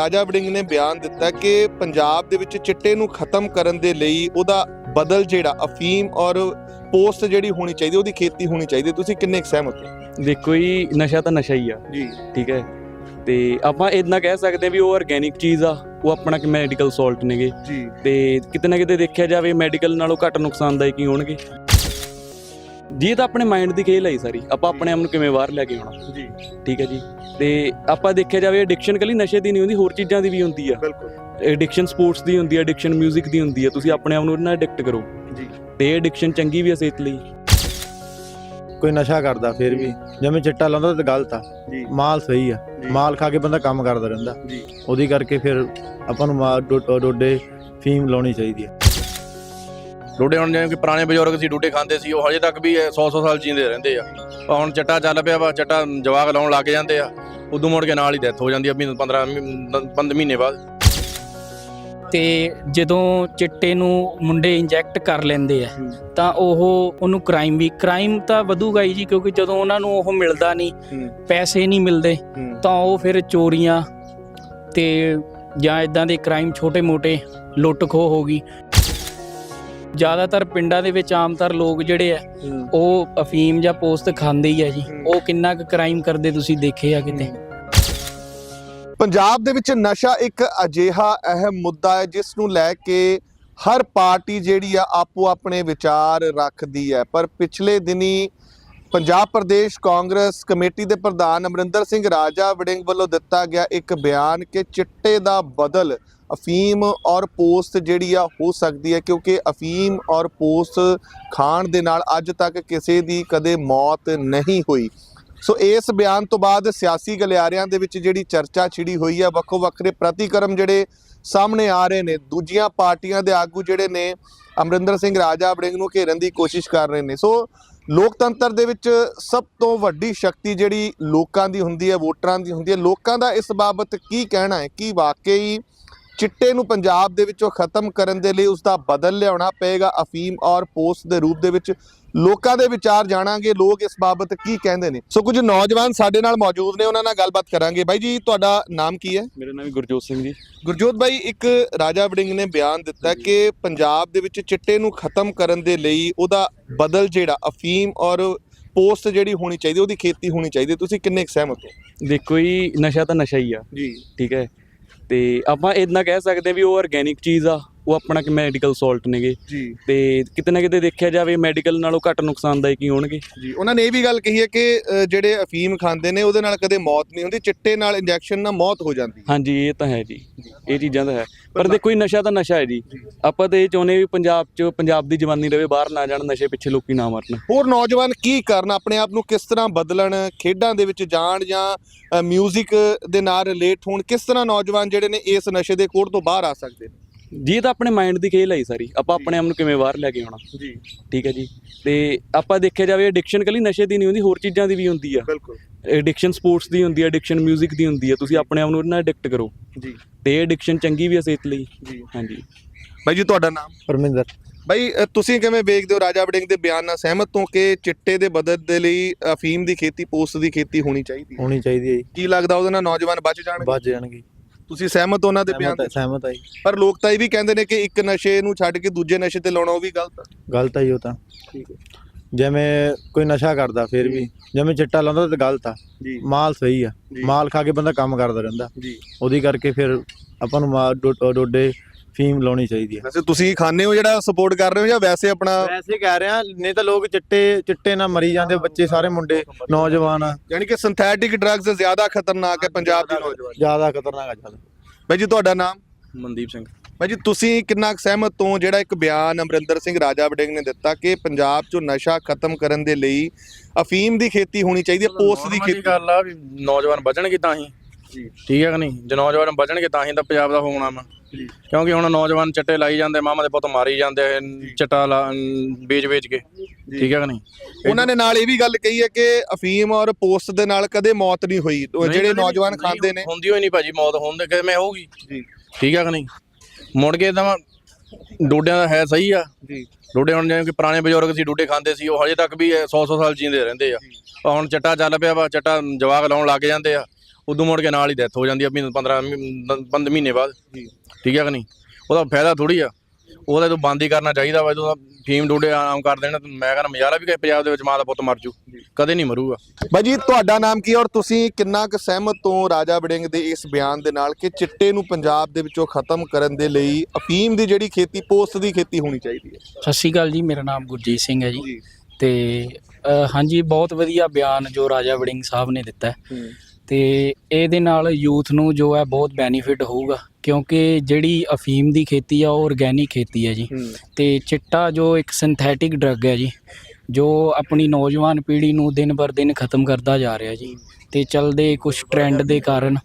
ਰਾਜਾ ਵੜਿੰਗ ਨੇ ਬਿਆਨ ਦਿੱਤਾ ਕਿ ਪੰਜਾਬ ਦੇ ਵਿੱਚ ਚਿੱਟੇ ਨੂੰ ਖਤਮ ਕਰਨ ਦੇ ਲਈ ਉਹਦਾ ਬਦਲ ਜਿਹੜਾ ਅਫੀਮ ਔਰ ਪੋਸਟ ਜਿਹੜੀ ਹੋਣੀ ਚਾਹੀਦੀ ਉਹਦੀ ਖੇਤੀ ਹੋਣੀ ਚਾਹੀਦੀ। ਤੁਸੀਂ ਕਿੰਨੇ ਸਹਿਮਤ ਹੋ? ਦੇਖੋ ਜੀ ਨਸ਼ਾ ਤਾਂ ਨਸ਼ਾ ਹੀ ਆ। ਜੀ। ਠੀਕ ਹੈ। ਤੇ ਆਪਾਂ ਇਦਾਂ ਕਹਿ ਸਕਦੇ ਹਾਂ ਵੀ ਉਹ ਆਰਗੇਨਿਕ ਚੀਜ਼ ਆ ਉਹ ਆਪਣਾ ਕਿ ਮੈਡੀਕਲ ਸਾਲਟ ਨੇਗੇ। ਜੀ। ਤੇ ਕਿਤੇ ਨਾ ਕਿਤੇ ਦੇਖਿਆ ਜਾਵੇ ਮੈਡੀਕਲ ਨਾਲੋਂ ਘੱਟ ਨੁਕਸਾਨਦਾਇਕ ਹੀ ਹੋਣਗੇ। ਜੀ ਇਹ ਤਾਂ ਆਪਣੇ ਮਾਈਂਡ ਦੀ ਖੇਲ ਆਈ ਸਾਰੀ ਆਪਾਂ ਆਪਣੇ ਆਪ ਨੂੰ ਕਿਵੇਂ ਬਾਹਰ ਲੈ ਕੇ ਆਉਣਾ? ਜੀ। ਠੀਕ ਹੈ ਜੀ। ਤੇ ਆਪਾਂ ਦੇਖਿਆ ਜਾਵੇ ਐਡਿਕਸ਼ਨ ਕੱਲੀ ਨਸ਼ੇ ਦੀ ਨਹੀਂ ਹੁੰਦੀ ਹੋਰ ਚੀਜ਼ਾਂ ਦੀ ਵੀ ਹੁੰਦੀ ਆ। ਬਿਲਕੁਲ। ਐਡਿਕਸ਼ਨ ਸਪੋਰਟਸ ਦੀ ਹੁੰਦੀ ਆ ਐਡਿਕਸ਼ਨ 뮤직 ਦੀ ਹੁੰਦੀ ਆ ਤੁਸੀਂ ਆਪਣੇ ਆਪ ਨੂੰ ਇਹਨਾਂ ਐਡਿਕਟ ਕਰੋ। ਜੀ। ਤੇ ਐਡਿਕਸ਼ਨ ਚੰਗੀ ਵੀ ਆ ਸਿਹਤ ਲਈ। ਕੋਈ ਨਸ਼ਾ ਕਰਦਾ ਫਿਰ ਵੀ ਜਿਵੇਂ ਚਿੱਟਾ ਲਾਉਂਦਾ ਤਾਂ ਗਲਤ ਆ। ਜੀ। ਮਾਲ ਸਹੀ ਆ। ਮਾਲ ਖਾ ਕੇ ਬੰਦਾ ਕੰਮ ਕਰਦਾ ਰਹਿੰਦਾ। ਜੀ। ਉਹਦੀ ਕਰਕੇ ਫਿਰ ਆਪਾਂ ਨੂੰ ਮਾਲ ਡੋਡੇ ਫੀਮ ਲਾਉਣੀ ਚਾਹੀਦੀ ਆ। ਡੋਡੇ ਹੁਣ ਜਿਵੇਂ ਕਿ ਪੁਰਾਣੇ ਬਜ਼ੁਰਗ ਸੀ, ਡੋਡੇ ਖਾਂਦੇ ਸੀ, ਉਹ ਹਜੇ ਤੱਕ ਵੀ 100 100 ਸਾਲ ਜੀਂਦੇ ਰਹਿੰਦੇ ਆ। ਹੁਣ ਚੱਟਾ ਚੱਲ ਪਿਆ ਵਾ, ਚੱਟਾ ਜਵਾਕ ਲਾਉਣ ਲੱਗ ਜਾਂਦੇ ਆ, ਉਦੋਂ ਮੁੜ ਕੇ ਨਾਲ ਹੀ ਡੈਥ ਹੋ ਜਾਂਦੀ ਆ 15 15 ਮਹੀਨੇ ਬਾਅਦ। ਤੇ ਜਦੋਂ ਚਿੱਟੇ ਨੂੰ ਮੁੰਡੇ ਇੰਜੈਕਟ ਕਰ ਲੈਂਦੇ ਆ, ਤਾਂ ਉਹ ਉਹਨੂੰ ਕ੍ਰਾਈਮ ਵੀ ਕ੍ਰਾਈਮ ਤਾਂ ਵਧੂਗਾ ਹੀ ਜੀ, ਕਿਉਂਕਿ ਜਦੋਂ ਉਹਨਾਂ ਨੂੰ ਉਹ ਮਿਲਦਾ ਨਹੀਂ, ਪੈਸੇ ਨਹੀਂ ਮਿਲਦੇ, ਤਾਂ ਉਹ ਫਿਰ ਚੋਰੀਆਂ ਤੇ ਜਾਂ ਇਦਾਂ ਦੇ ਕ੍ਰਾਈਮ ਛੋਟੇ-ਮੋਟੇ ਲੁੱਟ ਖੋਹ ਹੋ ਗਈ। ਜ਼ਿਆਦਾਤਰ ਪਿੰਡਾਂ ਦੇ ਵਿੱਚ ਆਮਤਰ ਲੋਕ ਜਿਹੜੇ ਆ ਉਹ ਅਫੀਮ ਜਾਂ ਪੋਸਤ ਖਾਂਦੇ ਹੀ ਆ ਜੀ। ਉਹ ਕਿੰਨਾ ਕੁ ਕ੍ਰਾਈਮ ਕਰਦੇ ਤੁਸੀਂ ਦੇਖੇ ਆ ਕਿਤੇ? ਪੰਜਾਬ ਦੇ ਵਿੱਚ ਨਸ਼ਾ ਇੱਕ ਅਜਿਹਾ ਅਹਿਮ ਮੁੱਦਾ ਹੈ ਜਿਸ ਨੂੰ ਲੈ ਕੇ ਹਰ ਪਾਰਟੀ ਜਿਹੜੀ ਆ ਆਪੋ ਆਪਣੇ ਵਿਚਾਰ ਰੱਖਦੀ ਹੈ। ਪਰ ਪਿਛਲੇ ਦਿਨੀ ਪੰਜਾਬ ਪ੍ਰਦੇਸ਼ ਕਾਂਗਰਸ ਕਮੇਟੀ ਦੇ ਪ੍ਰਧਾਨ ਅਮਰਿੰਦਰ ਸਿੰਘ ਰਾਜਾ ਵੜਿੰਗ ਵੱਲੋਂ ਦਿੱਤਾ ਗਿਆ ਇੱਕ ਬਿਆਨ ਕਿ ਚਿੱਟੇ ਦਾ ਬਦਲ ਅਫੀਮ ਔਰ ਪੋਸਟ ਜਿਹੜੀ ਆ ਹੋ ਸਕਦੀ ਹੈ, ਕਿਉਂਕਿ ਅਫੀਮ ਔਰ ਪੋਸਟ ਖਾਣ ਦੇ ਨਾਲ ਅੱਜ ਤੱਕ ਕਿਸੇ ਦੀ ਕਦੇ ਮੌਤ ਨਹੀਂ ਹੋਈ। ਸੋ ਇਸ ਬਿਆਨ ਤੋਂ ਬਾਅਦ ਸਿਆਸੀ ਗਲਿਆਰਿਆਂ ਦੇ ਵਿੱਚ ਜਿਹੜੀ ਚਰਚਾ ਛਿੜੀ ਹੋਈ ਹੈ ਵੱਖੋ ਵੱਖਰੇ ਪ੍ਰਤੀਕਰਮ ਜਿਹੜੇ ਸਾਹਮਣੇ ਆ ਰਹੇ ਨੇ, ਦੂਜੀਆਂ ਪਾਰਟੀਆਂ ਦੇ ਆਗੂ ਜਿਹੜੇ ਨੇ, ਅਮਰਿੰਦਰ ਸਿੰਘ ਰਾਜਾ ਵੜਿੰਗ ਨੂੰ ਘੇਰਨ ਦੀ ਕੋਸ਼ਿਸ਼ ਕਰ ਰਹੇ ਨੇ। ਸੋ ਲੋਕਤੰਤਰ ਦੇ ਵਿੱਚ ਸਭ ਤੋਂ ਵੱਡੀ ਸ਼ਕਤੀ ਜਿਹੜੀ ਲੋਕਾਂ ਦੀ ਹੁੰਦੀ ਹੈ, ਵੋਟਰਾਂ ਦੀ ਹੁੰਦੀ ਹੈ, ਲੋਕਾਂ ਦਾ ਇਸ ਬਾਬਤ ਕੀ ਕਹਿਣਾ ਹੈ, ਕੀ ਵਾਕਈ ਚਿੱਟੇ ਨੂੰ ਪੰਜਾਬ ਦੇ ਵਿੱਚੋਂ ਖਤਮ ਕਰਨ ਦੇ ਲਈ ਉਸ ਦਾ ਬਦਲ ਲਿਆਉਣਾ ਪਏਗਾ ਅਫੀਮ ਔਰ ਪੋਸਟ ਦੇ ਰੂਪ ਦੇ ਵਿੱਚ। ਲੋਕਾਂ ਦੇ ਵਿਚਾਰ ਜਾਣਾਂਗੇ ਲੋਕ ਇਸ ਬਾਬਤ ਕੀ ਕਹਿੰਦੇ ਨੇ। ਸੋ ਕੁਝ ਨੌਜਵਾਨ ਸਾਡੇ ਨਾਲ ਮੌਜੂਦ ਨੇ ਉਹਨਾਂ ਨਾਲ ਗੱਲਬਾਤ ਕਰਾਂਗੇ। ਬਾਈ ਜੀ ਤੁਹਾਡਾ ਨਾਮ ਕੀ ਹੈ? ਮੇਰਾ ਨਾਮ ਗੁਰਜੋਤ ਸਿੰਘ ਜੀ। ਗੁਰਜੋਤ ਬਾਈ ਇੱਕ ਰਾਜਾ ਵੜਿੰਗ ਨੇ ਬਿਆਨ ਦਿੱਤਾ ਕਿ ਪੰਜਾਬ ਦੇ ਵਿੱਚ ਚਿੱਟੇ ਨੂੰ ਖਤਮ ਕਰਨ ਦੇ ਲਈ ਉਹਦਾ ਬਦਲ ਜਿਹੜਾ ਅਫੀਮ ਔਰ ਪੋਸਟ ਜਿਹੜੀ ਹੋਣੀ ਚਾਹੀਦੀ ਉਹਦੀ ਖੇਤੀ ਹੋਣੀ ਚਾਹੀਦੀ। ਤੁਸੀਂ ਕਿੰਨੇ ਸਹਿਮਤ ਹੋ? ਦੇਖੋ ਜੀ ਨਸ਼ਾ ਤਾਂ ਨਸ਼ਾ ਹੀ ਆ। ਜੀ। ਠੀਕ ਹੈ। ਤੇ ਆਪਾਂ ਇਦਾਂ ਕਹਿ ਸਕਦੇ ਹਾਂ ਵੀ ਉਹ ਆਰਗੇਨਿਕ ਚੀਜ਼ ਆ। ਉਹ ਆਪਣਾ ਕਿ ਮੈਡੀਕਲ ਸਾਲਟ ਨੇਗੇ। ਜੀ। ਤੇ ਕਿਤੇ ਨਾ ਕਿਤੇ ਦੇਖਿਆ ਜਾਵੇ ਮੈਡੀਕਲ ਨਾਲੋਂ ਘੱਟ ਨੁਕਸਾਨਦਾਇਕ ਹੀ ਹੋਣਗੇ। ਜੀ ਉਹਨਾਂ ਨੇ ਇਹ ਵੀ ਗੱਲ ਕਹੀ ਹੈ ਕਿ ਅ, ਜਿਹੜੇ ਅਫੀਮ ਖਾਂਦੇ ਨੇ ਉਹਦੇ ਨਾਲ ਕਦੇ ਮੌਤ ਨਹੀਂ ਹੁੰਦੀ ਚਿੱਟੇ ਨਾਲ ਇੰਜੈਕਸ਼ਨ ਨਾਲ ਮੌਤ ਹੋ ਜਾਂਦੀ ਹੈ। ਹਾਂਜੀ ਇਹ ਤਾਂ ਹੈ ਜੀ। ਇਹ ਚੀਜ਼ਾਂ ਤਾਂ ਹੈ। ਪਰ ਦੇਖੋ ਇਹ ਨਸ਼ਾ ਤਾਂ ਨਸ਼ਾ ਹੈ ਜੀ। ਆਪਾਂ ਤਾਂ ਇਹ ਚਾਹੁੰਦੇ ਵੀ ਪੰਜਾਬ 'ਚ ਪੰਜਾਬ ਦੀ ਜਵਾਨੀ ਰਵੇ ਬਾਹਰ ਨਾ ਜਾਣ ਨਸ਼ੇ ਪਿੱਛੇ ਲੋਕੀ ਨਾ ਮਰਨ। ਹੋਰ ਨੌਜਵਾਨ ਕੀ ਕਰਨ ਆਪਣੇ ਆਪ ਨੂੰ ਕਿਸ ਤਰ੍ਹਾਂ ਬਦਲਣ ਖੇਡਾਂ ਦੇ ਵਿੱਚ ਜਾਣ ਜਾਂ ਮਿਊਜ਼ਿਕ ਦੇ ਨਾਲ ਰਿਲੇਟ ਹੋਣ ਕਿਸ ਤਰ੍ਹਾਂ ਨੌਜਵਾਨ ਜਿਹੜੇ ਨੇ ਇਸ ਨਸ਼ੇ ਦੇ ਕੋੜ ਤੋਂ ਬਾਹਰ ਆ ਸਕਦੇ ਨੇ? ਜੀ ਇਹ ਤਾਂ ਆਪਣੇ ਮਾਈਂਡ ਦੀ ਖੇਲ ਆਈ ਸਾਰੀ। ਆਪਾਂ ਆਪਣੇ ਆਪ ਨੂੰ ਕਿਵੇਂ ਬਾਹਰ ਲੈ ਕੇ ਆਉਣਾ। ਜੀ। ਠੀਕ ਹੈ ਜੀ। ਤੇ ਆਪਾਂ ਦੇਖਿਆ ਜਾਵੇ ਐਡਿਕਸ਼ਨ ਕੱਲੀ ਨਸ਼ੇ ਦੀ ਨਹੀਂ ਹੁੰਦੀ ਹੋਰ ਚੀਜ਼ਾਂ ਦੀ ਵੀ ਹੁੰਦੀ ਆ। ਬਿਲਕੁਲ। ਐਡਿਕਸ਼ਨ ਸਪੋਰਟਸ ਦੀ ਹੁੰਦੀ ਆ ਐਡਿਕਸ਼ਨ 뮤직 ਦੀ ਹੁੰਦੀ ਆ। ਤੁਸੀਂ ਆਪਣੇ ਆਪ ਨੂੰ ਇਹਨਾਂ ਐਡਿਕਟ ਕਰੋ। ਜੀ। ਤੇ ਐਡਿਕਸ਼ਨ ਚੰਗੀ ਵੀ ਆ ਸਿਹਤ ਲਈ। ਜੀ। ਹਾਂਜੀ। ਬਾਈ ਜੀ ਤੁਹਾਡਾ ਨਾਮ? ਪਰਮਿੰਦਰ। ਬਾਈ ਤੁਸੀਂ ਕਿਵੇਂ ਵੇਖਦੇ ਹੋ ਰਾਜਾ ਵੜਿੰਗ ਦੇ ਬਿਆਨ ਨਾਲ ਸਹਿਮਤ ਹੋ ਕਿ ਚਿੱਟੇ ਦੇ ਬਦਲ ਦੇ ਲਈ ਅਫੀਮ ਦੀ ਖੇਤੀ ਪੋਸਟ ਦੀ ਖੇਤੀ ਹੋਣੀ ਚਾਹੀਦੀ ਹੈ? ਹੋਣੀ ਚਾਹੀਦੀ ਹੈ ਜੀ। ਕੀ ਲੱਗਦਾ ਉਹਦੇ ਨਾਲ ਨੌਜਵਾਨ ਬਚ ਜਾਣਗੇ? ਬਚ ਜਾਣਗੇ। ਤੁਸੀਂ ਸਹਿਮਤ ਹੋ ਉਹਨਾਂ ਦੇ ਬਿਆਨ ਸਹਿਮਤ ਤੇ? ਸਹਿਮਤ ਆ ਜੀ। ਪਰ ਲੋਕ ਤਾਂ ਇਹ ਵੀ ਕਹਿੰਦੇ ਨੇ ਕਿ ਇੱਕ ਨਸ਼ੇ ਨੂੰ ਛੱਡ ਕੇ ਦੂਜੇ ਨਸ਼ੇ ਤੇ ਲਾਉਣਾ ਉਹ ਵੀ ਗਲਤ ਹੈ ਗਲਤ ਆ ਜੀ ਉਹ ਤਾਂ। ਠੀਕ ਹੈ ਜਿਵੇਂ ਕੋਈ ਨਸ਼ਾ ਕਰਦਾ ਫਿਰ ਵੀ ਜਿਵੇਂ ਚਿੱਟਾ ਲਾਉਂਦਾ ਤਾਂ ਗਲਤ ਆ। ਜੀ। ਮਾਲ ਸਹੀ ਆ। ਜੀ। ਮਾਲ ਖਾ ਕੇ ਬੰਦਾ ਕੰਮ ਕਰਦਾ ਰਹਿੰਦਾ। ਜੀ। ਉਹਦੀ ਕਰਕੇ ਫਿਰ ਆਪਾਂ ਨੂੰ ਡੋ- ਡੋਡੇ ਫੀਮ ਲਾਉਣੀ ਚਾਹੀਦੀ ਆ ਵੈਸੇ ਤੁਸੀਂ ਖਾਣੇ ਹੋ ਜਿਹੜਾ ਸਪੋਰਟ ਕਰ ਰਹੇ ਹੋ ਜਾਂ ਵੈਸੇ ਆਪਣਾ ਵੈਸੇ ਕਹਿ ਰਿਹਾ ਨਹੀਂ ਤਾਂ ਲੋਕ ਚਿੱਟੇ ਚਿੱਟੇ ਨਾਲ ਮਰੀ ਜਾਂਦੇ ਬੱਚੇ ਸਾਰੇ ਮੁੰਡੇ ਨੌਜਵਾਨ। ਯਾਨੀ ਕਿ ਸਿੰਥੈਟਿਕ ਡਰੱਗਸ ਜ਼ਿਆਦਾ ਖਤਰਨਾਕ ਹੈ ਪੰਜਾਬ ਦੇ ਨੌਜਵਾਨ। ਜ਼ਿਆਦਾ ਖਤਰਨਾਕ ਜ਼ਿਆਦਾ। ਬਾਈ ਜੀ ਤੁਹਾਡਾ ਨਾਮ? ਮਨਦੀਪ ਸਿੰਘ। ਬਾਈ ਜੀ ਤੁਸੀਂ ਕਿੰਨਾ ਸਹਿਮਤ ਹੋ ਜਿਹੜਾ ਇੱਕ ਬਿਆਨ ਅਮਰਿੰਦਰ ਸਿੰਘ ਰਾਜਾ ਵੜਿੰਗ ਨੇ ਦਿੱਤਾ ਕਿ ਪੰਜਾਬ 'ਚੋਂ ਨਸ਼ਾ ਖਤਮ ਕਰਨ ਦੇ ਲਈ ਅਫੀਮ ਦੀ ਖੇਤੀ ਹੋਣੀ ਚਾਹੀਦੀ ਹੈ ਪੋਸਟ ਦੀ ਖੇਤੀ ਗੱਲ ਆ ਵੀ ਨੌਜਵਾਨ ਬਚਣਗੇ ਤਾਂ ਹੀ। ਠੀਕ ਹੈ ਕਿ ਨਹੀਂ? ਜੇ ਨੌਜਵਾਨ ਬਚਣਗੇ ਤਾਂ ਹੀ ਤਾਂ ਪੰਜਾਬ ਦਾ ਹੋਣਾ ਵਾ। ਕਿਉਂਕਿ ਹੁਣ ਨੌਜਵਾਨ ਚੱਟੇ ਲਾਈ ਜਾਂਦੇ ਮਾਮਾ ਦੇ ਪੁੱਤ ਮਾਰੀ ਜਾਂਦੇ ਚਟਾ ਵੇਚ ਵੇਚ ਕੇ। ਠੀਕ ਹੈ ਕਿ ਨਹੀਂ? ਉਹਨਾਂ ਨੇ ਨਾਲ ਇਹ ਵੀ ਗੱਲ ਕਹੀ ਹੈ ਕਿ ਅਫੀਮ ਔਰ ਪੋਸਟ ਦੇ ਨਾਲ ਕਦੇ ਮੌਤ ਨਹੀਂ ਹੋਈ। ਜਿਹੜੇ ਨੌਜਵਾਨ ਖਾਂਦੇ ਨੇ। ਹੁੰਦੀ ਹੋਈ ਨਹੀਂ ਭਾਜੀ ਮੌਤ ਹੁੰਦੇ ਕਿਵੇਂ ਹੋਊਗੀ। ਜੀ। ਠੀਕ ਹੈ ਕਿ ਨਹੀਂ? ਮੁੜ ਕੇ ਤਾਂ ਡੋਡਿਆਂ ਦਾ ਹੈ ਸਹੀ ਆ। ਜੀ। ਡੋਡੇ ਹੁਣ ਜਿਵੇਂ ਕਿ ਪੁਰਾਣੇ ਬਜ਼ੁਰਗ ਸੀ ਡੋਡੇ ਖਾਂਦੇ ਸੀ ਉਹ ਹਜੇ ਤੱਕ ਵੀ 100 100 ਸਾਲ ਜੀਂਦੇ ਰਹਿੰਦੇ ਆ। ਹੁਣ ਚੱਟਾ ਚੱਲ ਪਿਆ ਵਾ ਚੱਟਾ ਜਵਾਕ ਲਾਉਣ ਲੱਗ ਜਾਂਦੇ ਆ। ਉਦੋਂ ਮੁੜ ਕੇ ਨਾਲ ਹੀ ਡੈਥ ਹੋ ਜਾਂਦੀ ਆ ਮਹੀਨੇ 15 15 ਮਹੀਨੇ ਬਾਅਦ। ਠੀਕ ਹੈ ਕਿ ਨਹੀਂ? ਉਹਦਾ ਫਾਇਦਾ ਥੋੜੀ ਆ। ਉਹਦਾ ਤੋਂ ਬੰਦ ਹੀ ਕਰਨਾ ਚਾਹੀਦਾ ਵਾ ਜਦੋਂ ਫੀਮ ਡੋਡੇ ਆਮ ਕਰ ਦੇਣਾ ਤੇ ਮੈਂ ਕਹਿੰਦਾ ਮਜ਼ਾਰਾ ਵੀ ਕਿ ਪੰਜਾਬ ਦੇ ਵਿੱਚ ਮਾਂ ਦਾ ਪੁੱਤ ਮਰ ਜੂ। ਕਦੇ ਨਹੀਂ ਮਰੂਗਾ। ਬਾਈ ਜੀ ਤੁਹਾਡਾ ਨਾਮ ਕੀ ਹੈ ਔਰ ਤੁਸੀਂ ਕਿੰਨਾ ਕੁ ਸਹਿਮਤ ਹੋ ਰਾਜਾ ਵੜਿੰਗ ਦੇ ਇਸ ਬਿਆਨ ਦੇ ਨਾਲ ਕਿ ਚਿੱਟੇ ਨੂੰ ਪੰਜਾਬ ਦੇ ਵਿੱਚੋਂ ਖਤਮ ਕਰਨ ਦੇ ਲਈ ਅਫੀਮ ਦੀ ਜਿਹੜੀ ਖੇਤੀ ਪੋਸਟ ਦੀ ਖੇਤੀ ਹੋਣੀ ਚਾਹੀਦੀ ਹੈ? ਸਤਿ ਸ਼੍ਰੀ ਅਕਾਲ ਜੀ ਮੇਰਾ ਨਾਮ ਗੁਰਜੀਤ ਸਿੰਘ ਹੈ ਜੀ। ਤੇ ਹਾਂਜੀ ਬਹੁਤ ਵਧੀਆ ਬਿਆਨ ਜੋ ਰਾਜਾ ਵੜਿੰਗ ਸਾਹਿਬ ਨੇ ਦਿੱਤਾ ਹੈ। ਤੇ ਇਹਦੇ ਨਾਲ ਯੂਥ ਨੂੰ ਜੋ ਹੈ ਬਹੁਤ ਬੈਨੀਫਿਟ ਹੋਊਗਾ ਕਿਉਂਕਿ ਜਿਹੜੀ ਅਫੀਮ ਦੀ ਖੇਤੀ ਆ ਉਹ ਆਰਗੈਨਿਕ ਖੇਤੀ ਹੈ ਜੀ। ਤੇ ਚਿੱਟਾ ਜੋ ਇੱਕ ਸਿੰਥੈਟਿਕ ਡਰੱਗ ਹੈ ਜੀ ਜੋ ਆਪਣੀ ਨੌਜਵਾਨ ਪੀੜ੍ਹੀ ਨੂੰ ਦਿਨ ਬਰ ਦਿਨ ਖਤਮ ਕਰਦਾ ਜਾ ਰਿਹਾ ਜੀ। ਤੇ ਚਲਦੇ ਕੁਝ ਟ੍ਰੈਂਡ ਦੇ ਕਾਰਨ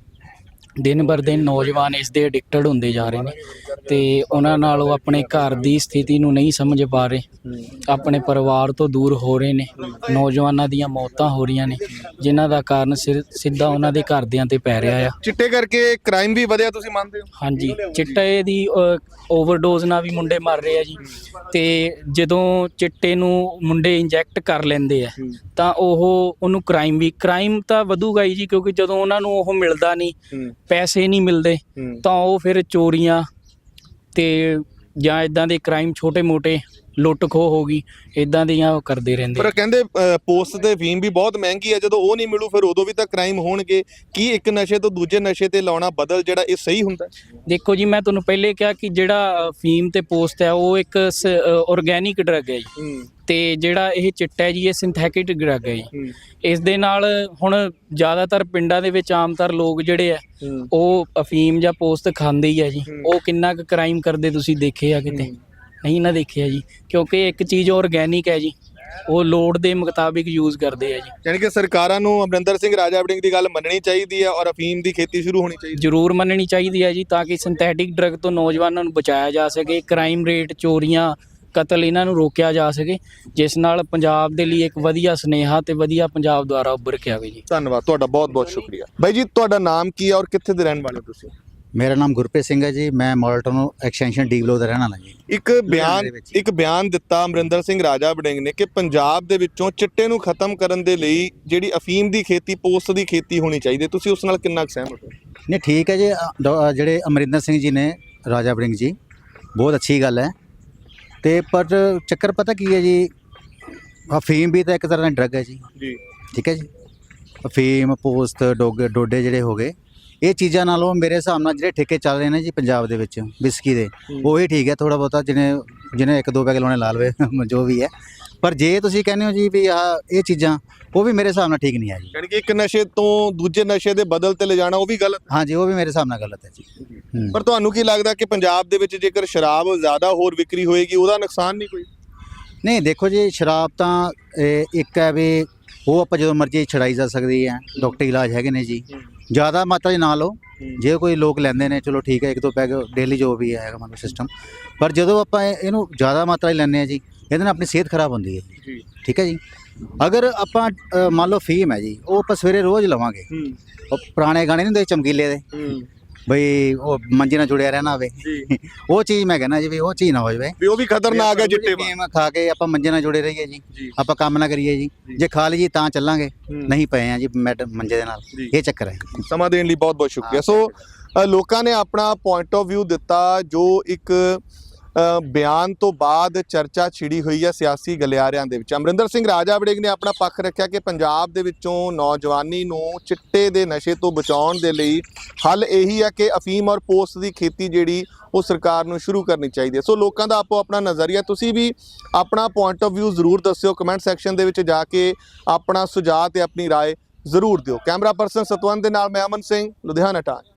ਦਿਨ ਬਰ ਦਿਨ ਨੌਜਵਾਨ ਇਸ ਦੇ ਐਡਿਕਟਡ ਹੁੰਦੇ ਜਾ ਰਹੇ ਨੇ। ਤੇ ਉਹਨਾਂ ਨਾਲ ਉਹ ਆਪਣੇ ਘਰ ਦੀ ਸਥਿਤੀ ਨੂੰ ਨਹੀਂ ਸਮਝ ਪਾ ਰਹੇ। ਆਪਣੇ ਪਰਿਵਾਰ ਤੋਂ ਦੂਰ ਹੋ ਰਹੇ ਨੇ। ਨੌਜਵਾਨਾਂ ਦੀਆਂ ਮੌਤਾਂ ਹੋ ਰਹੀਆਂ ਨੇ। ਜਿਨ੍ਹਾਂ ਦਾ ਕਾਰਨ ਸਿੱਧਾ ਉਹਨਾਂ ਦੇ ਘਰਦਿਆਂ ਤੇ ਪੈ ਰਿਹਾ ਆ। ਚਿੱਟੇ ਕਰਕੇ ਕ੍ਰਾਈਮ ਵੀ ਵਧਿਆ ਤੁਸੀਂ ਮੰਨਦੇ ਹੋ? ਹਾਂਜੀ। ਚਿੱਟੇ ਦੀ ਓਵਰਡੋਜ਼ ਨਾਲ ਵੀ ਮੁੰਡੇ ਮਰ ਰਹੇ ਆ ਜੀ। ਤੇ ਜਦੋਂ ਚਿੱਟੇ ਨੂੰ ਮੁੰਡੇ ਇੰਜੈਕਟ ਕਰ ਲੈਂਦੇ ਆ ਤਾਂ ਉਹ ਉਹਨੂੰ ਕ੍ਰਾਈਮ ਵੀ ਕ੍ਰਾਈਮ ਤਾਂ ਵਧੂਗਾ ਹੀ ਜੀ ਕਿਉਂਕਿ ਜਦੋਂ ਉਹਨਾਂ ਨੂੰ ਉਹ ਮਿਲਦਾ ਨਹੀਂ ਪੈਸੇ ਨਹੀਂ ਮਿਲਦੇ ਤਾਂ ਉਹ ਫਿਰ ਚੋਰੀਆਂ ਤੇ ਜਾਂ ਇਦਾਂ ਦੇ ਕ੍ਰਾਈਮ ਛੋਟੇ-ਮੋਟੇ ਲੁੱਟ ਖੋਹ ਹੋ ਗਈ ਇਦਾਂ ਦੀਆਂ ਉਹ ਕਰਦੇ ਰਹਿੰਦੇ ਪਰ ਕਹਿੰਦੇ ਪੋਸਟ ਤੇ ਫੀਮ ਵੀ ਬਹੁਤ ਮਹਿੰਗੀ ਹੈ ਜਦੋਂ ਉਹ ਨਹੀਂ ਮਿਲੂ ਫਿਰ ਉਦੋਂ ਵੀ ਤਾਂ ਕ੍ਰਾਈਮ ਹੋਣਗੇ। ਕੀ ਇੱਕ ਨਸ਼ੇ ਤੋਂ ਦੂਜੇ ਨਸ਼ੇ ਤੇ ਲਾਉਣਾ ਬਦਲ ਜਿਹੜਾ ਇਹ ਸਹੀ ਹੁੰਦਾ? ਦੇਖੋ ਜੀ ਮੈਂ ਤੁਹਾਨੂੰ ਪਹਿਲੇ ਕਿਹਾ ਕਿ ਜਿਹੜਾ ਫੀਮ ਤੇ ਪੋਸਟ ਹੈ ਉਹ ਇੱਕ ਆਰਗੈਨਿਕ ਡਰੱਗ ਹੈ ਜੀ। ਤੇ ਜਿਹੜਾ ਇਹ ਚਿੱਟਾ ਹੈ ਜੀ ਇਹ ਸਿੰਥੈਟਿਕ ਡਰੱਗ ਹੈ ਜੀ। ਇਸ ਦੇ ਨਾਲ ਹੁਣ ਜ਼ਿਆਦਾਤਰ ਪਿੰਡਾਂ ਦੇ ਵਿੱਚ ਆਮਤਰ ਲੋਕ ਜਿਹੜੇ ਆ ਉਹ ਅਫੀਮ ਜਾਂ ਪੋਸਤ ਖਾਂਦੇ ਹੀ ਆ ਜੀ। ਉਹ ਕਿੰਨਾ ਕੁ ਕ੍ਰਾਈਮ ਕਰਦੇ ਤੁਸੀਂ ਦੇਖੇ ਆ ਕਿਤੇ? ਨਹੀਂ ਨਾ ਦੇਖਿਆ ਜੀ ਕਿਉਂਕਿ ਇੱਕ ਚੀਜ਼ ਆਰਗੈਨਿਕ ਹੈ ਜੀ। ਉਹ ਲੋੜ ਦੇ ਮੁਤਾਬਿਕ ਯੂਜ਼ ਕਰਦੇ ਆ ਜੀ। ਯਾਨੀ ਕਿ ਸਰਕਾਰਾਂ ਨੂੰ ਅਮਰਿੰਦਰ ਸਿੰਘ ਰਾਜਾ ਵੜਿੰਗ ਦੀ ਗੱਲ ਮੰਨਣੀ ਚਾਹੀਦੀ ਹੈ ਔਰ ਅਫੀਮ ਦੀ ਖੇਤੀ ਸ਼ੁਰੂ ਹੋਣੀ ਚਾਹੀਦੀ ਜ਼ਰੂਰ ਮੰਨਣੀ ਚਾਹੀਦੀ ਹੈ ਜੀ ਤਾਂ ਕਿ ਸਿੰਥੈਟਿਕ ਡਰੱਗ ਤੋਂ ਨੌਜਵਾਨਾਂ ਨੂੰ ਬਚਾਇਆ ਜਾ ਸਕੇ ਕ੍ਰਾਈਮ ਰੇਟ ਚੋਰੀਆਂ ਕਤਲ ਇਹਨਾਂ ਨੂੰ ਰੋਕਿਆ ਜਾ ਸਕੇ ਜਿਸ ਨਾਲ ਪੰਜਾਬ ਦੇ ਲਈ ਇੱਕ ਵਧੀਆ ਸੁਨੇਹਾ ਤੇ ਵਧੀਆ ਪੰਜਾਬ ਦੁਆਰਾ ਉੱਭਰ ਕੇ ਆਵੇ ਜੀ। ਧੰਨਵਾਦ ਤੁਹਾਡਾ ਬਹੁਤ ਬਹੁਤ ਸ਼ੁਕਰੀਆ। ਬਾਈ ਜੀ ਤੁਹਾਡਾ ਨਾਮ ਕੀ ਹੈ ਔਰ ਕਿੱਥੇ ਦੇ ਰਹਿਣ ਵਾਲੇ ਹੋ ਤੁਸੀਂ? ਮੇਰਾ ਨਾਮ ਗੁਰਪ੍ਰੀਤ ਸਿੰਘ ਹੈ ਜੀ ਮੈਂ ਮਾਲਟਨ ਐਕਸਟੈਂਸ਼ਨ ਡੀ ਬਲੋ ਦਾ ਰਹਿਣ ਵਾਲਾ ਜੀ। ਇੱਕ ਬਿਆਨ। ਇੱਕ ਬਿਆਨ ਦਿੱਤਾ ਅਮਰਿੰਦਰ ਸਿੰਘ ਰਾਜਾ ਵੜਿੰਗ ਨੇ ਕਿ ਪੰਜਾਬ ਦੇ ਵਿੱਚੋਂ ਚਿੱਟੇ ਨੂੰ ਖਤਮ ਕਰਨ ਦੇ ਲਈ ਜਿਹੜੀ ਅਫੀਮ ਦੀ ਖੇਤੀ ਪੋਸਟ ਦੀ ਖੇਤੀ ਹੋਣੀ ਚਾਹੀਦੀ ਤੁਸੀਂ ਉਸ ਨਾਲ ਕਿੰਨਾ ਸਹਿਮਤ ਹੋ? ਨਹੀਂ ਠੀਕ ਹੈ ਜੀ। ਅ, ਜਿਹੜੇ ਅਮਰਿੰਦਰ ਸਿੰਘ ਜੀ ਨੇ ਰਾਜਾ ਵੜਿੰਗ ਜੀ ਬਹੁਤ ਅੱਛੀ ਗੱਲ ਹੈ। ਤੇ ਪਰ ਚੱਕਰ ਪਤਾ ਕੀ ਹੈ ਜੀ ਅਫੀਮ ਵੀ ਤਾਂ ਇੱਕ ਤਰ੍ਹਾਂ ਦਾ ਡਰੱਗ ਹੈ ਜੀ। ਜੀ। ਠੀਕ ਹੈ ਜੀ। ਅਫੀਮ ਪੋਸਟ ਡੋਗੇ ਡੋਡੇ ਜਿਹੜੇ ਹੋ ਗਏ ਇਹ ਚੀਜ਼ਾਂ ਨਾਲੋਂ ਮੇਰੇ ਹਿਸਾਬ ਨਾਲ ਜਿਹੜੇ ਠੇਕੇ ਚੱਲ ਰਹੇ ਨੇ ਜੀ ਪੰਜਾਬ ਦੇ ਵਿੱਚ ਵਿਸਕੀ ਦੇ ਉਹੀ ਠੀਕ ਹੈ ਥੋੜਾ ਬਹੁਤਾ ਜਿਹਨੇ ਜਿਹਨੇ ਇੱਕ ਦੋ ਪੈਗ ਲਾਉਣੇ ਲਾ ਲਵੇ ਜੋ ਵੀ ਹੈ। ਪਰ ਜੇ ਤੁਸੀਂ ਕਹਿੰਦੇ ਹੋ ਜੀ ਵੀ ਆਹ ਇਹ ਚੀਜ਼ਾਂ ਉਹ ਵੀ ਮੇਰੇ ਹਿਸਾਬ ਨਾਲ ਠੀਕ ਨਹੀਂ ਹੈ ਜੀ। ਯਾਨੀ ਕਿ ਇੱਕ ਨਸ਼ੇ ਤੋਂ ਦੂਜੇ ਨਸ਼ੇ ਦੇ ਬਦਲ ਤੇ ਲਿਜਾਣਾ ਉਹ ਵੀ ਗਲਤ ਹਾਂਜੀ ਉਹ ਵੀ ਮੇਰੇ ਹਿਸਾਬ ਨਾਲ ਗਲਤ ਹੈ ਜੀ। ਹੂੰ। ਪਰ ਤੁਹਾਨੂੰ ਕੀ ਲੱਗਦਾ ਕਿ ਪੰਜਾਬ ਦੇ ਵਿੱਚ ਜੇਕਰ ਸ਼ਰਾਬ ਜ਼ਿਆਦਾ ਹੋਰ ਵਿਕਰੀ ਹੋਏਗੀ ਉਹਦਾ ਨੁਕਸਾਨ ਨਹੀਂ ਕੋਈ? ਨਹੀਂ ਦੇਖੋ ਜੀ ਸ਼ਰਾਬ ਤਾਂ ਇੱਕ ਹੈ ਵੀ ਉਹ ਆਪਾਂ ਜਦੋਂ ਮਰਜ਼ੀ ਛੜਾਈ ਜਾ ਸਕਦੀ ਹੈ ਡਾਕਟਰੀ ਇਲਾਜ ਹੈਗੇ ਨੇ ਜੀ। ਜ਼ਿਆਦਾ ਮਾਤਰਾ 'ਚ ਨਾ ਲਓ। ਜੇ ਕੋਈ ਲੋਕ ਲੈਂਦੇ ਨੇ ਚਲੋ ਠੀਕ ਹੈ ਇੱਕ ਦੋ ਪੈਗ ਡੇਲੀ ਜੋ ਵੀ ਹੈਗਾ ਮਤਲਬ ਸਿਸਟਮ ਪਰ ਜਦੋਂ ਆਪਾਂ ਇਹ- ਇਹਨੂੰ ਜ਼ਿਆਦਾ ਮਾਤਰਾ 'ਚ ਲੈਂਦੇ ਆ ਜੀ ਇਹਦੇ ਨਾਲ ਆਪਣੀ ਸਿਹਤ ਖਰਾਬ ਹੁੰਦੀ ਹੈ। ਜੀ। ਠੀਕ ਹੈ ਜੀ? ਅਗਰ ਆਪਾਂ ਅ, ਮੰਨ ਲਓ ਫੀਮ ਹੈ ਜੀ ਉਹ ਆਪਾਂ ਸਵੇਰੇ ਰੋਜ਼ ਲਵਾਂਗੇ। ਹੂੰ। ਉਹ ਪੁਰਾਣੇ ਗਾਣੇ ਨਹੀਂ ਹੁੰਦੇ ਚਮਕੀਲੇ ਦੇ? ਹੂੰ। ਬਈ ਉਹ ਮੰਜੇ ਨਾਲ ਜੁੜਿਆ ਰਹਿਣਾ ਹੋਵੇ ਜੀ। ਉਹ ਚੀਜ਼ ਮੈਂ ਕਹਿੰਦਾ ਜੀ ਵੀ ਉਹ ਚੀਜ਼ ਨਾ ਹੋ ਜਾਵੇ ਵੀ ਉਹ ਵੀ ਖਤਰਨਾਕ ਹੈ ਚਿੱਟੇ ਵਾਂਗ ਫੀਮ ਖਾ ਕੇ ਆਪਾਂ ਮੰਜੇ ਨਾਲ ਜੁੜੇ ਰਹੀਏ ਜੀ। ਜੀ। ਆਪਾਂ ਕੰਮ ਨਾ ਕਰੀਏ ਜੀ। ਜੇ। ਖਾ ਲਈਏ ਤਾਂ ਚੱਲਾਂਗੇ। ਹੂੰ। ਨਹੀਂ ਪਏ ਆ ਜੀ ਮੈਡ ਮੰਜੇ ਦੇ ਨਾਲ। ਜੀ। ਇਹ ਚੱਕਰ ਹੈ। ਸਮਾਂ ਦੇਣ ਲਈ ਬਹੁਤ ਬਹੁਤ ਸ਼ੁਕਰੀਆ। ਸੋ ਅ, ਲੋਕਾਂ ਨੇ ਆਪਣਾ ਪੁਆਇੰਟ ਆਫ View ਦਿੱਤਾ ਜੋ ਇੱਕ ਬਿਆਨ ਤੋਂ ਬਾਅਦ ਚਰਚਾ ਛਿੜੀ ਹੋਈ ਹੈ ਸਿਆਸੀ ਗਲਿਆਰਿਆਂ ਦੇ ਵਿੱਚ ਅਮਰਿੰਦਰ ਸਿੰਘ ਰਾਜਾ ਵੜਿੰਗ ਨੇ ਆਪਣਾ ਪੱਖ ਰੱਖਿਆ ਕਿ ਪੰਜਾਬ ਦੇ ਵਿੱਚੋਂ ਨੌਜਵਾਨੀ ਨੂੰ ਚਿੱਟੇ ਦੇ ਨਸ਼ੇ ਤੋਂ ਬਚਾਉਣ ਦੇ ਲਈ ਹੱਲ ਇਹੀ ਹੈ ਕਿ ਅਫੀਮ ਔਰ ਪੋਸਟ ਦੀ ਖੇਤੀ ਜਿਹੜੀ ਉਹ ਸਰਕਾਰ ਨੂੰ ਸ਼ੁਰੂ ਕਰਨੀ ਚਾਹੀਦੀ ਹੈ ਸੋ ਲੋਕਾਂ ਦਾ ਆਪੋ ਆਪਣਾ ਨਜ਼ਰੀਆ ਤੁਸੀਂ ਵੀ ਆਪਣਾ ਪੁਆਇੰਟ ਆਫ View ਜ਼ਰੂਰ ਦੱਸਿਓ ਕਮੈਂਟ ਸੈਕਸ਼ਨ ਦੇ ਵਿੱਚ ਜਾ ਕੇ ਆਪਣਾ ਸੁਝਾਅ ਤੇ ਆਪਣੀ رائے ਜ਼ਰੂਰ ਦਿਓ ਕੈਮਰਾ ਪਰਸਨ ਸਤਵੰਤ ਦੇ ਨਾਲ ਮੈਂ ਅਮਨ ਸਿੰਘ ਲੁਧਿਆਣਾ ਟਾਈਮ